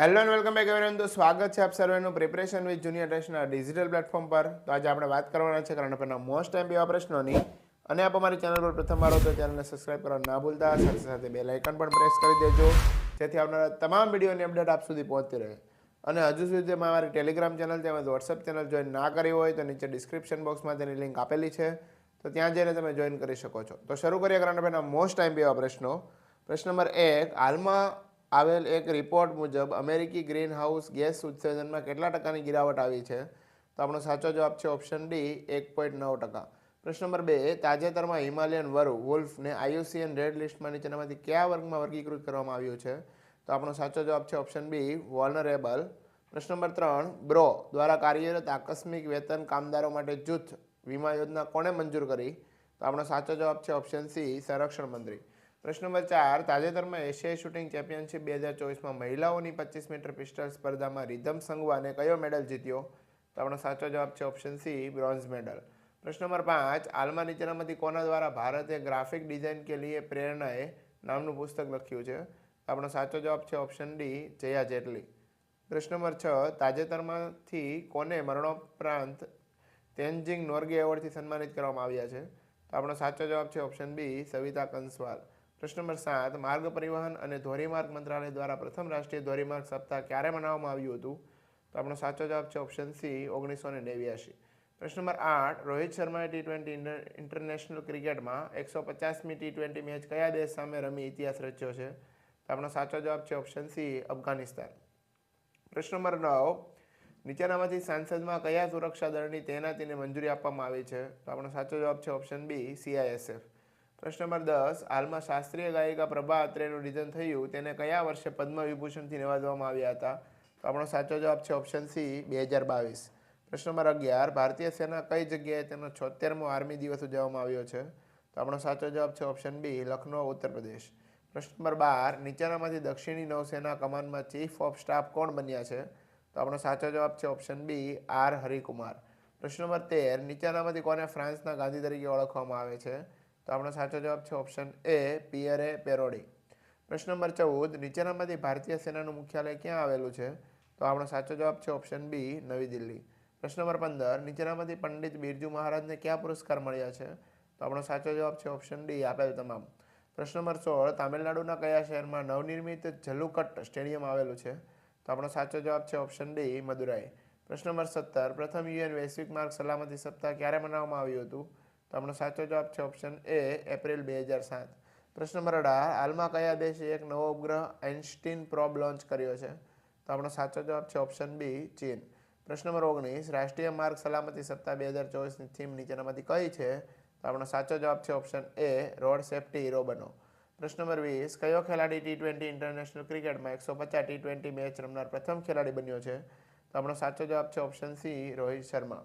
Hello and welcome back everyone તો સ્વાગત છે આપ સર્વેનું પ્રિપરેશન વિથ જુનિયર ટેસ્ટના ડિજિટલ પ્લેટફોર્મ પર. તો આજે આપણે વાત કરવાના છે કરંટ અફેરના મોસ્ટ ટાઈમ એવા પ્રશ્નોની. અને આપ અમારી ચેનલ પર પ્રથમ વાર તો ચેનલને સબસ્ક્રાઇબ કરવા ના ભૂલતા. સાથે સાથે બે લાઇકન પણ પ્રેસ કરી દેજો, જેથી આવનારા તમામ વિડીયોની અપડેટ આપ સુધી પહોંચતી રહે. અને હજુ સુધી અમારી ટેલિગ્રામ ચેનલ તેમજ વોટ્સઅપ ચેનલ જોઈન ના કરી હોય તો નીચે ડિસ્ક્રિપ્શન બોક્સમાં તેની લિંક આપેલી છે. તો ત્યાં જઈને તમે જોઈન કરી શકો છો. તો શરૂ કરીએ કરંટ અફેરના મોસ્ટ ટાઈમ એવા પ્રશ્નો. પ્રશ્ન નંબર એક, હાલમાં આવેલ એક રિપોર્ટ મુજબ અમેરિકી ગ્રીન હાઉસ ગેસ ઉત્સર્જનમાં કેટલા ટકાની ગિરાવટ આવી છે? તો આપણો સાચો જવાબ છે ઓપ્શન ડી એક પોઈન્ટ નવ ટકા. પ્રશ્ન નંબર બે, તાજેતરમાં હિમાલયન વરુ વુલ્ફને આયુસીએન રેડ લિસ્ટમાં નીચેનામાંથી કયા વર્ગમાં વર્ગીકૃત કરવામાં આવ્યું છે? તો આપણો સાચો જવાબ છે ઓપ્શન બી વોલનરેબલ પ્રશ્ન નંબર ત્રણ બ્રો દ્વારા કાર્યરત આકસ્મિક વેતન કામદારો માટે જૂથ વીમા યોજના કોણે મંજૂર કરી? તો આપણો સાચો જવાબ છે ઓપ્શન સી સંરક્ષણ મંત્રી. પ્રશ્ન નંબર ચાર, તાજેતરમાં એશિયાઈ શૂટિંગ ચેમ્પિયનશિપ બે હજાર ચોવીસમાં મહિલાઓની પચીસ મીટર પિસ્ટલ સ્પર્ધામાં રિધમ સંગવાને કયો મેડલ જીત્યો? તો આપણો સાચો જવાબ છે ઓપ્શન સી, બ્રોન્ઝ મેડલ. પ્રશ્ન નંબર પાંચ, હાલમાં નીચેનામાંથી કોના દ્વારા ભારતે ગ્રાફિક ડિઝાઇન કે લીએ પ્રેરણાએ નામનું પુસ્તક લખ્યું છે? આપણો સાચો જવાબ છે ઓપ્શન ડી, જયા જેટલી. પ્રશ્ન નંબર છ, તાજેતરમાંથી કોને મરણોપરાંત તેનજિંગ નોર્ગે એવોર્ડથી સન્માનિત કરવામાં આવ્યા છે? તો આપણો સાચો જવાબ છે ઓપ્શન બી, સવિતા કંસવાલ. પ્રશ્ન નંબર સાત, માર્ગ પરિવહન અને ધોરીમાર્ગ મંત્રાલય દ્વારા પ્રથમ રાષ્ટ્રીય ધોરીમાર્ગ સપ્તાહ ક્યારે મનાવવામાં આવ્યું હતું? તો આપણો સાચો જવાબ છે ઓપ્શન સી ઓગણીસો ને નેવ્યાસી પ્રશ્ન નંબર આઠ, રોહિત શર્માએ ટી ટ્વેન્ટી ઇન્ટરનેશનલ ક્રિકેટમાં એકસો પચાસમી ટી ટ્વેન્ટી મેચ કયા દેશ સામે રમી ઇતિહાસ રચ્યો છે? તો આપણો સાચો જવાબ છે ઓપ્શન સી અફઘાનિસ્તાન. પ્રશ્ન નંબર નવ, નીચેનામાંથી સાંસદમાં કયા સુરક્ષા દળની તૈનાતીને મંજૂરી આપવામાં આવી છે? તો આપણો સાચો જવાબ છે ઓપ્શન બી સીઆઈએસએફ પ્રશ્ન નંબર દસ, હાલમાં શાસ્ત્રીય ગાયિકા પ્રભા અત્રેનું નિધન થયું, તેને કયા વર્ષે પદ્મ વિભૂષણથી નવાજવામાં આવ્યા હતા? તો આપણો સાચો જવાબ છે ઓપ્શન સી બે હજાર બાવીસ પ્રશ્ન નંબર અગિયાર, ભારતીય સેના કઈ જગ્યાએ તેનો છોતેરમો આર્મી દિવસ ઉજવવામાં આવ્યો છે? તો આપણો સાચો જવાબ છે ઓપ્શન બી લખનૌ ઉત્તર પ્રદેશ. પ્રશ્ન નંબર બાર નીચેનામાંથી દક્ષિણી નૌસેના કમાન્ડમાં ચીફ ઓફ સ્ટાફ કોણ બન્યા છે? તો આપણો સાચો જવાબ છે ઓપ્શન બી, આર. હરિકુમાર. પ્રશ્ન નંબર તેર નીચેનામાંથી કોને ફ્રાન્સના ગાંધી તરીકે ઓળખવામાં આવે છે? તો આપણો સાચો જવાબ છે ઓપ્શન એ પિયરે પેરોડી. પ્રશ્ન નંબર ચૌદ, નીચેનામાંથી ભારતીય સેનાનું મુખ્યાલય ક્યાં આવેલું છે? તો આપણો સાચો જવાબ છે ઓપ્શન બી નવી દિલ્હી. પ્રશ્ન નંબર પંદર, નીચેનામાંથી પંડિત બિરજુ મહારાજને કયા પુરસ્કાર મળ્યા છે? તો આપણો સાચો જવાબ છે ઓપ્શન ડી આપેલ તમામ. પ્રશ્ન નંબર સોળ, તામિલનાડુના કયા શહેરમાં નવનિર્મિત જલુકટ સ્ટેડિયમ આવેલું છે? તો આપણો સાચો જવાબ છે ઓપ્શન ડી મદુરાઈ. પ્રશ્ન નંબર સત્તર, પ્રથમ યુએન વૈશ્વિક માર્ગ સલામતી સપ્તાહ ક્યારે મનાવવામાં આવ્યું હતું? તો આપણો સાચો જવાબ છે ઓપ્શન એ એપ્રિલ બે હજાર સાત. પ્રશ્ન નંબર અઢાર, હાલમાં કયા દેશે એક નવો ઉપગ્રહ આઇન્સ્ટીન પ્રોબ લોન્ચ કર્યો છે? તો આપણો સાચો જવાબ છે ઓપ્શન બી ચીન. પ્રશ્ન નંબર ઓગણીસ, રાષ્ટ્રીય માર્ગ સલામતી સપ્તાહ બે હજાર ચોવીસની થીમ નીચેનામાંથી કઈ છે? તો આપણો સાચો જવાબ છે option A road safety hero બનો. પ્રશ્ન નંબર વીસ, કયો ખેલાડી ટી ટ્વેન્ટી ઇન્ટરનેશનલ ક્રિકેટમાં એકસો પચાસ ટી ટ્વેન્ટી મેચ રમનાર પ્રથમ ખેલાડી બન્યો છે? તો આપણો સાચો જવાબ છે ઓપ્શન સી રોહિત શર્મા.